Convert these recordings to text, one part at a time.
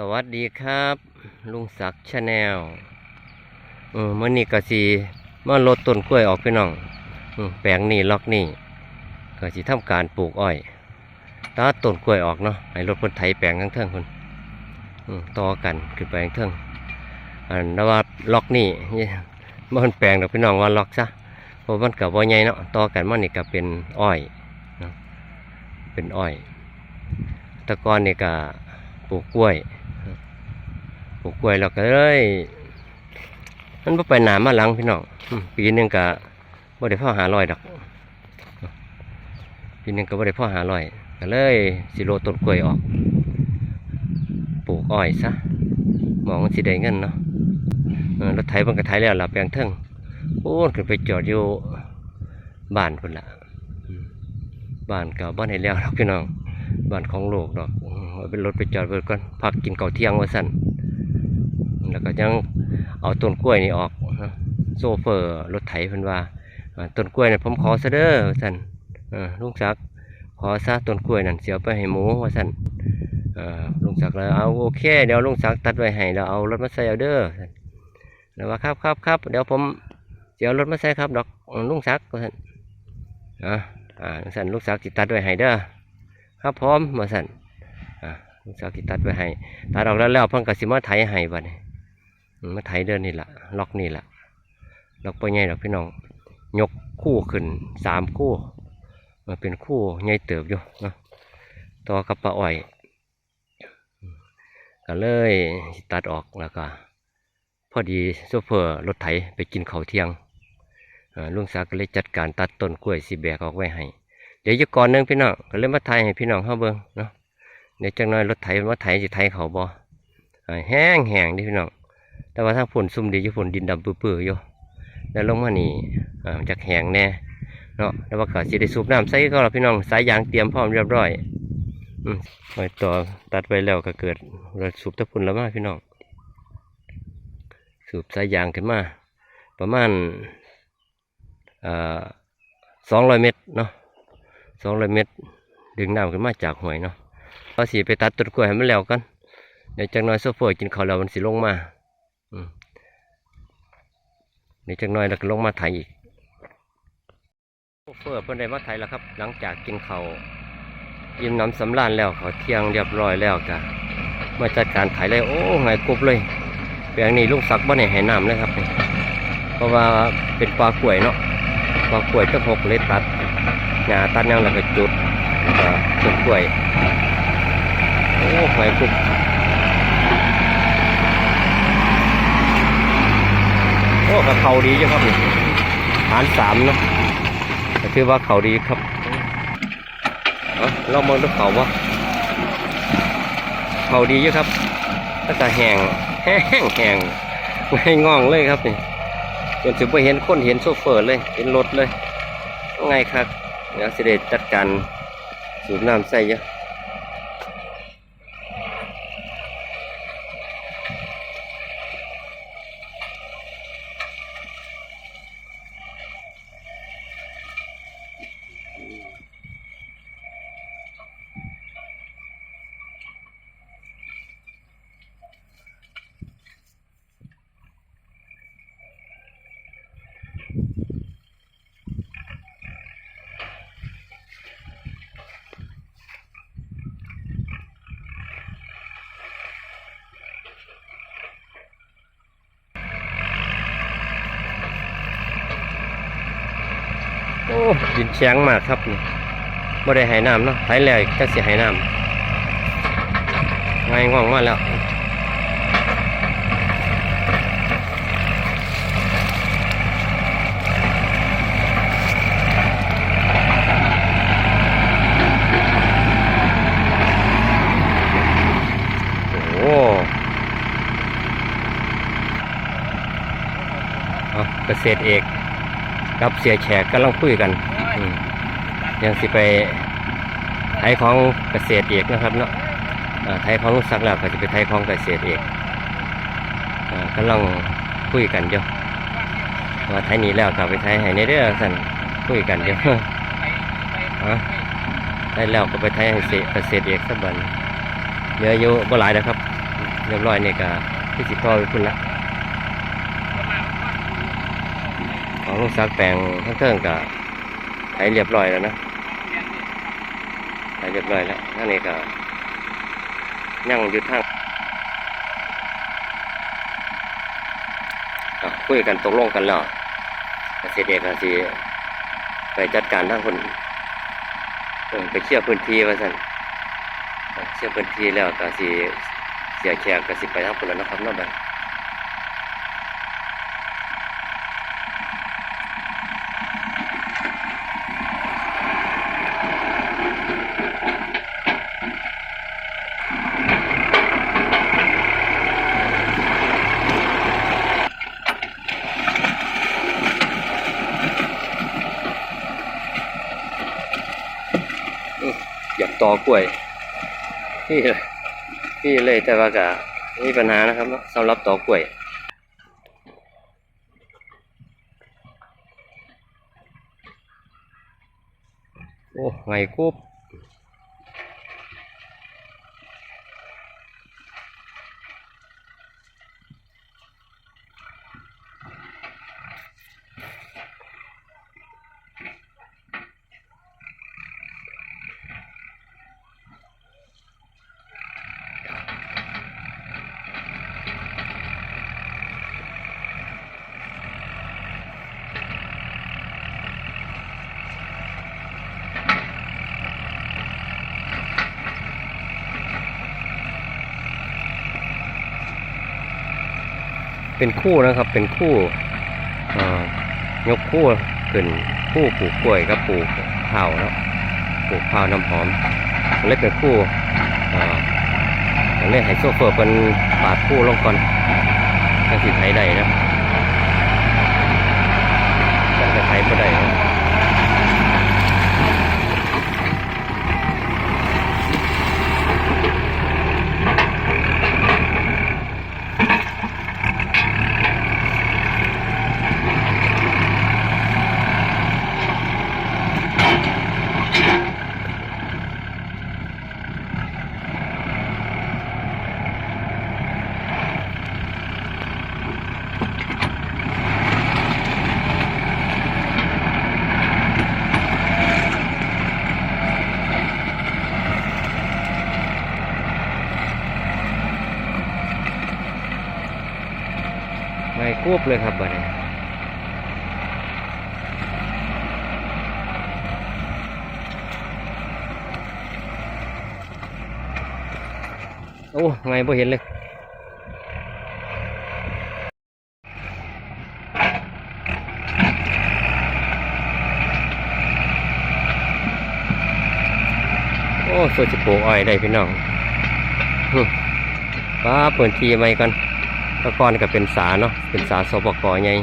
สวัสดีครับ ลุงศักดิ์ชาแนลเออมื่อนี้ก็สีมาลดต้นกล้วยออกพี่น้องอแปลงนี้ล็อกนี่ก็สิทำการปลูกอ้อยตัดต้นกล้วยออกเนาะให้รถเพิ่นไถแปลงทั้งเทิงคนต่อกันขึ้นไปทั้งเทิงอันนั้นว่าล็อกนี่มันแปลงดอกพี่น้องว่าล็อกซะเพราะมันกับว่าใหญ่เนาะต่อกันมันนี่ก็เป็นอ้อยเป็นอ้อยตะกอนนี่ก็ปลูกกล้วย ลูกกล้วยแล้วก็เลยมันบ่ไปหนามาหลังพี่น้องปีนึงก็บ่ได้พ่อหาลอยดอกปีนึงก็บ่ได้พ่อหาลอยก็เลยสิโลต้นกล้วยออกปลูกอ้อยซะมองมันสิได้เงินเนาะรถไถมันก็ไถแล้วล่ะแปลงเทิงโอ้ขึ้นไปจอดอยู่บ้านพุ่นละบ้านก็บ่ให้แล้วดอกพี่น้องบ้านของโลกดอกเอาเป็นรถไปจอดไว้ก่อนพักกินเก่าเที่ยงว่าสั่น แล้วก็ยังเอาต้นกล้วยนี่ออกโซเฟอร์รถไถเพิ่นว่าต้นกล้วยนี่ผมขอซะเด้อสั่นลุงศักดิ์ขอซะต้นกล้วยนั่นเสียไปให้หมูว่าสั่นลุงศักดิ์เลยเอาโอเคเดี๋ยวลุงศักดิ์ตัดไว้ให้แล้วเอารถมาใส่เอาเด้อสั่นแล้วว่าครับครับครับเดี๋ยวผมเดี๋ยวรถมาใส่ครับดอกลุงศักดิ์ว่าสั่นอ่าอ่าสั่นลุงศักดิ์ตัดไว้ให้เด้อครับพร้อมมาสั่นอ่าลูกสาวกิตัดไว้ให้ตัดออกแล้วแล้วเพิ่นก็สิมาไถให้บัดนี้ มาไถเดินนี่แหละล็อกนี่แหละล็อกไปใหญ่ดอกพี่น้อง ยกคู่ขึ้นสามคู่มาเป็นคู่ใหญ่เติบอยู่เนาะต่อกับปลาอ้อยก็เลยตัดออกแล้วก็ พอดีโซเฟอร์รถไถไปกินเขาเที่ยงลุงศักดิ์ก็เลยจัดการตัดต้นกล้วยสีแบกออกไว้ให้ เดี๋ยวจะก่อนนึงพี่น้องก็เลยมาไทยให้พี่น้องเฮาเบิ่งเนาะเดี๋ยวจังน้อยรถไถมาไถสิไถเขาบ่อแห้งแห้งดิพี่น้อง แต่ว่าถ้าฝนซุ่มดีอยู่ฝนดินดำปื้อๆอยู่แล้วลงมานี่อจากแหงแน่เนาะแล้วว่าก็สิได้สูบน้ำใส่ก็แล้วพี่น้องสายยางเตรียมพร้อมเรียบร้อยอืมไว้ต่อตัดไว้แล้วก็เกิดเราสูบตะพุ่นแล้วมาพี่น้อง สูบสายยางขึ้นมา ประมาณสองร้อยเมตรเนาะสองร้อยเมตร ดึงน้ำขึ้นมาจากห้วยเนาะพอสีไปตัดต้นกล้วยให้มันแล้วกันเดี๋ยวจักน้อยโซเฟอร์กินข้าวแล้วมันสิลงมา เดี๋ยวจักน้อยแล้วก็ลงมาไถอีกเฟอร์เพิ่นได้มาไถแล้วครับ หลังจากกินข้าวยิ้มน้ำสำราญแล้วเขาเที่ยงเรียบร้อยแล้วก็มาจัดการไถเลยโอ้ไงกรุบเลยแปลงนี้ลุงศักดิ์บ่ได้ให้น้ำเลยครับ เพราะว่าเป็นปลากล้วยเนาะปลากล้วยจะหกเลยตัดหญ้าตัดยังแล้วก็จุดแล้วก็ต้นกล้วยโอ้หอยกุบโอ้ ก็เขาดีอยู่ครับนี่ฐานสามนะก็คือว่าเขาดีครับเอามองดูเขาว่าเขาดีอยู่ครับแล้วก็แห้งแห้งแห้งไม่ง่องเลยครับนี่จนถึงไปเห็นคนเห็นโซเฟอร์เลย เห็นรถเลยไงครับเดี๋ยวสิเดจัดการสูบน้ำใส่เยอะ ดินแข็งมากครับนี่บ่ได้ให้น้ำเนาะไถแล้วจะเสียให้น้ำไงง่วงมาแล้วโอ้เอาเกษตรเอก กับเสียแขกกำลังคุยกันอืมยังสิไปไทยของเกษตรเอกนะครับเนาะอ่าไทยของลูกสักแล้วก็จะไปไทยของเกษตรเอกอ่ากำลังคุยกันอยู่ว่าไทยนี้แล้วก็ไปไทยให้ในเด้อสั่นคุยกันอยู่ฮะได้แล้วก็ไปไทยให้เกษตรเอกสักบันเหลืออยู่บ่หลายนะครับเรียบร้อยนี่ก็ที่สิต่อไปพุ่นละ ของลูกซักแปลงทั้งเทิงก็ไถเรียบร้อยแล้วนะไถเรียบร้อยแล้วทั้งนี้ก็ยังยู่ทางคุยกันตกลงกันแล้วเกษตรเอกก็สิไปจัดการทั้งคนไปเคลียพื้นที่ว่าสั่นเคลียพื้นที่แล้วก็สิเสียแขกกสิไปทั้งคนแล้วนะครับนาะบัดอยากต่ อกล้วยนี่นี่เลยแต่ว่ากะมีปัญหานะครับสำหรับต่อกล้วยโอ้ไงกุบ เป็นคู่นะครับ เป็นคู่ยกคู่ขึ้นคู่ปลูกกล้วยกับปลูกข้าวเนาะปลูกข้าวน้ำหอมเล็กเป็นคู่อ่าเล่นไฮโซเฟอร์เป็นปาดคู่ลงก่อนจังสิไทยได้นะ ไม่ควบเลยครับบัดนี้โอ้ไงบ่เห็นเลยโอ้สวยจะปลูกอ้อยได้พี่น้องหึป้าเปิดทีใหม่ก่อน ตะกอนก็เป็นสาเนาะเป็นสาสปกใหญ่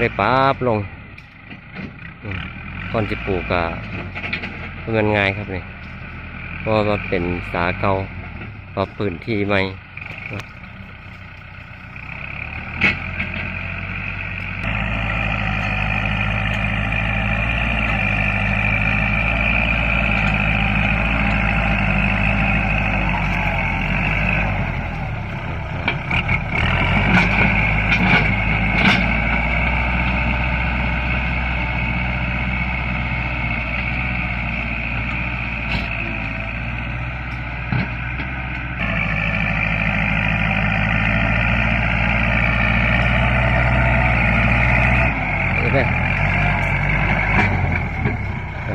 ได้ป๊บลงก้อนจะปลูกก็มันง่ายครับเนี่เพราะว่ามันเป็นสาเก่าปรับพื้นที่ใหม่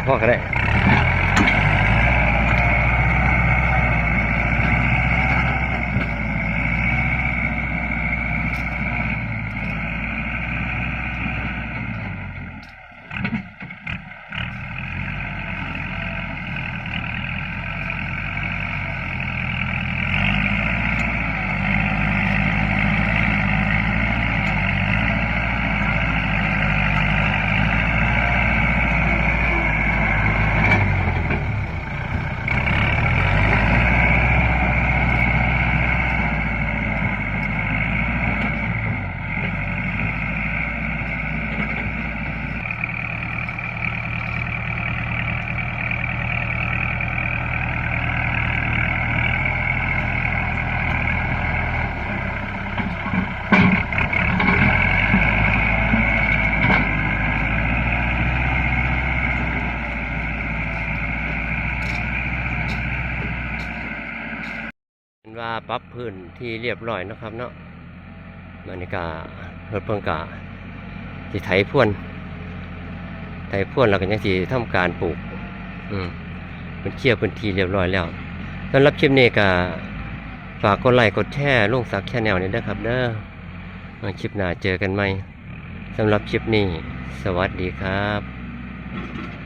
พ่อก็ได้ ว่าปรับพื้นที่เรียบร้อยนะครับเนาะมันนี่ก็รถเพิ่งกะสิไถพ่วน ไถพ่วนแล้วก็ยังสิทำการปลูก อืมเป็นเคลียร์พื้นที่เรียบร้อยแล้วสำหรับคลิปนี้ก็ฝากกดไลค์กดแชร์ลงสักแชนแนลนี้ด้วยครับ เด้อมาคลิปหน้าเจอกันใหมสำหรับคลิปนี้ สวัสดีครับ